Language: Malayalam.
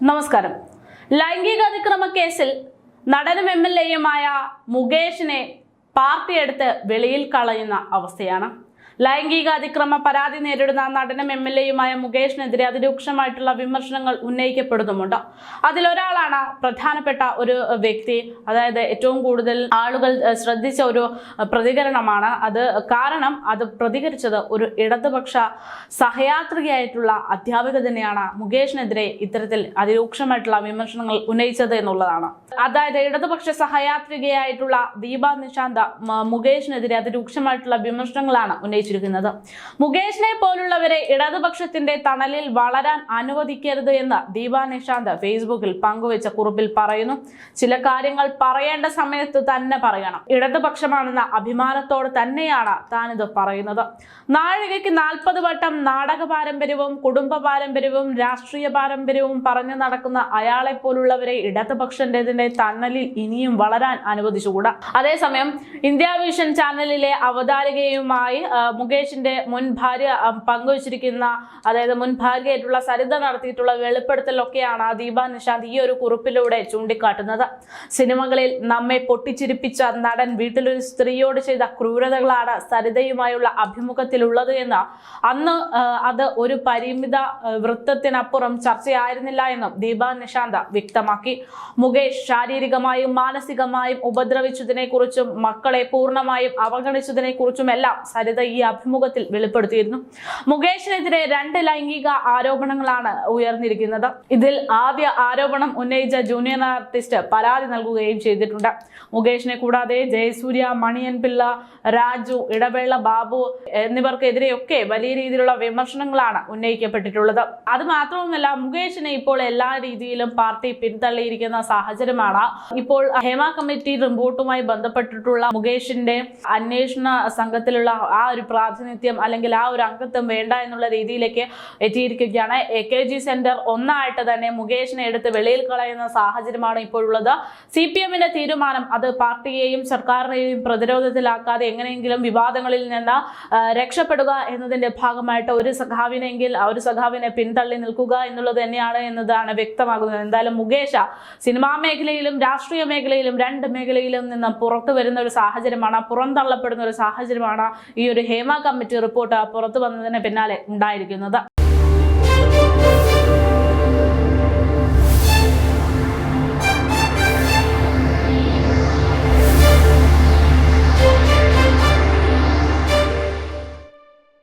നമസ്കാരം. ലൈംഗിക അതിക്രമ കേസിൽ നടനും എം എൽ എയുമായ മുകേഷിനെ പാർട്ടിയെടുത്ത് വെളിയിൽ കളയുന്ന അവസ്ഥയാണ്. ലൈംഗിക അതിക്രമ പരാതി നേരിടുന്ന നടനും എം എൽ എയുമായ മുകേഷിനെതിരെ അതിരൂക്ഷമായിട്ടുള്ള വിമർശനങ്ങൾ ഉന്നയിക്കപ്പെടുന്നുമുണ്ട്. അതിലൊരാളാണ് പ്രധാനപ്പെട്ട ഒരു വ്യക്തി. അതായത് ഏറ്റവും കൂടുതൽ ആളുകൾ ശ്രദ്ധിച്ച ഒരു പ്രതികരണമാണ് അത്. കാരണം അത് പ്രതികരിച്ചത് ഒരു ഇടതുപക്ഷ സഹയാത്രികയായിട്ടുള്ള അധ്യാപിക തന്നെയാണ് മുകേഷിനെതിരെ ഇത്തരത്തിൽ അതിരൂക്ഷമായിട്ടുള്ള വിമർശനങ്ങൾ ഉന്നയിച്ചത് എന്നുള്ളതാണ്. അതായത് ഇടതുപക്ഷ സഹയാത്രികയായിട്ടുള്ള ദീപ നിശാന്ത മുകേഷിനെതിരെ അതിരൂക്ഷമായിട്ടുള്ള വിമർശനങ്ങളാണ് ഉന്നയിച്ചിരിക്കുന്നത് മുകേഷിനെ പോലുള്ളവരെ ഇടതുപക്ഷത്തിന്റെ തണലിൽ വളരാൻ അനുവദിക്കരുത് എന്ന് ദീപാ നിഷാന്ത് ഫേസ്ബുക്കിൽ പങ്കുവച്ച കുറിപ്പിൽ പറയുന്നു. ചില കാര്യങ്ങൾ പറയേണ്ട സമയത്ത് തന്നെ പറയണം. ഇടതുപക്ഷമാണെന്ന അഭിമാനത്തോട് തന്നെയാണ് താനിത് പറയുന്നത്. നാഴികയ്ക്ക് നാൽപ്പത് വട്ടം നാടക പാരമ്പര്യവും കുടുംബ പാരമ്പര്യവും രാഷ്ട്രീയ പാരമ്പര്യവും പറഞ്ഞു നടക്കുന്ന അയാളെ പോലുള്ളവരെ ഇടതുപക്ഷത്തിന്റെ തണലിൽ ഇനിയും വളരാൻ അനുവദിച്ചുകൂടാ. അതേസമയം ഇന്ത്യ വിഷൻ ചാനലിലെ അവതാരികയുമായി മുകേഷിന്റെ മുൻ ഭാര്യ പങ്കുവച്ചിരിക്കുന്ന അതായത് മുൻ ഭാര്യയായിട്ടുള്ള സരിത നടത്തിയിട്ടുള്ള വെളിപ്പെടുത്തലൊക്കെയാണ് ദീപ നിഷാന്ത് ഈ ഒരു കുറിപ്പിലൂടെ ചൂണ്ടിക്കാട്ടുന്നത്. സിനിമകളിൽ നമ്മെ പൊട്ടിച്ചിരിപ്പിച്ച നടൻ വീട്ടിലൊരു സ്ത്രീയോട് ചെയ്ത ക്രൂരതകളാണ് സരിതയുമായുള്ള അഭിമുഖത്തിലുള്ളത് എന്ന്. അന്ന് അത് ഒരു പരിമിത വൃത്തത്തിനപ്പുറം ചർച്ചയായിരുന്നില്ല എന്നും ദീപ നിഷാന്ത വ്യക്തമാക്കി. മുകേഷ് ശാരീരികമായും മാനസികമായും ഉപദ്രവിച്ചതിനെ കുറിച്ചും മക്കളെ പൂർണമായും അവഗണിച്ചതിനെ കുറിച്ചുമെല്ലാം സരിത ഈ അഭിമുഖത്തിൽ വെളിപ്പെടുത്തിയിരുന്നു. മുകേഷിനെതിരെ രണ്ട് ലൈംഗിക ആരോപണങ്ങളാണ് ഉയർന്നിരിക്കുന്നത്. ഇതിൽ ആദ്യ ആരോപണം ഉന്നയിച്ച ജൂനിയർ ആർട്ടിസ്റ്റ് പരാതി നൽകുകയും ചെയ്തിട്ടുണ്ട്. മുകേഷിനെ കൂടാതെ ജയസൂര്യ മണിയൻ പിള്ള രാജു ഇടവേള ബാബു എന്നിവർക്കെതിരെയൊക്കെ വലിയ രീതിയിലുള്ള വിമർശനങ്ങളാണ് ഉന്നയിക്കപ്പെട്ടിട്ടുള്ളത്. അത് മാത്രവുമല്ല മുകേഷിനെ ഇപ്പോൾ എല്ലാ രീതിയിലും പാർട്ടി പിന്തള്ളിയിരിക്കുന്ന സാഹചര്യമാണ്. ഇപ്പോൾ ഹേമ കമ്മിറ്റി റിപ്പോർട്ടുമായി ബന്ധപ്പെട്ടിട്ടുള്ള മുകേഷിന്റെ അന്വേഷണ സംഘത്തിലുള്ള ആ ഒരു പ്രാതിനിധ്യം അല്ലെങ്കിൽ ആ ഒരു അംഗത്വം വേണ്ട എന്നുള്ള രീതിയിലേക്ക് എത്തിയിരിക്കുകയാണ്. എ കെ ജി സെന്റർ ഒന്നായിട്ട് തന്നെ മുകേഷിനെ എടുത്ത് വെളിയിൽ കളയുന്ന സാഹചര്യമാണ് ഇപ്പോഴുള്ളത്. സി പി എമ്മിന്റെ തീരുമാനം അത് പാർട്ടിയെയും സർക്കാരിനെയും പ്രതിരോധത്തിലാക്കാതെ എങ്ങനെയെങ്കിലും വിവാദങ്ങളിൽ നിന്ന് രക്ഷപ്പെടുക എന്നതിന്റെ ഭാഗമായിട്ട് ഒരു സഖാവിനെങ്കിൽ ആ ഒരു സഖാവിനെ പിന്തള്ളി നിൽക്കുക എന്നുള്ളത് തന്നെയാണ് എന്നതാണ് വ്യക്തമാകുന്നത്. എന്തായാലും മുകേഷ സിനിമാ മേഖലയിലും രാഷ്ട്രീയ മേഖലയിലും രണ്ട് മേഖലയിലും നിന്ന് പുറത്തു വരുന്ന ഒരു സാഹചര്യമാണ് പുറന്തള്ളപ്പെടുന്ന ഒരു സാഹചര്യമാണ് ഈ ഒരു ഹേമ കമ്മിറ്റി റിപ്പോർട്ട് പുറത്തു വന്നതിന് പിന്നാലെ ഉണ്ടായിരിക്കുന്നത്.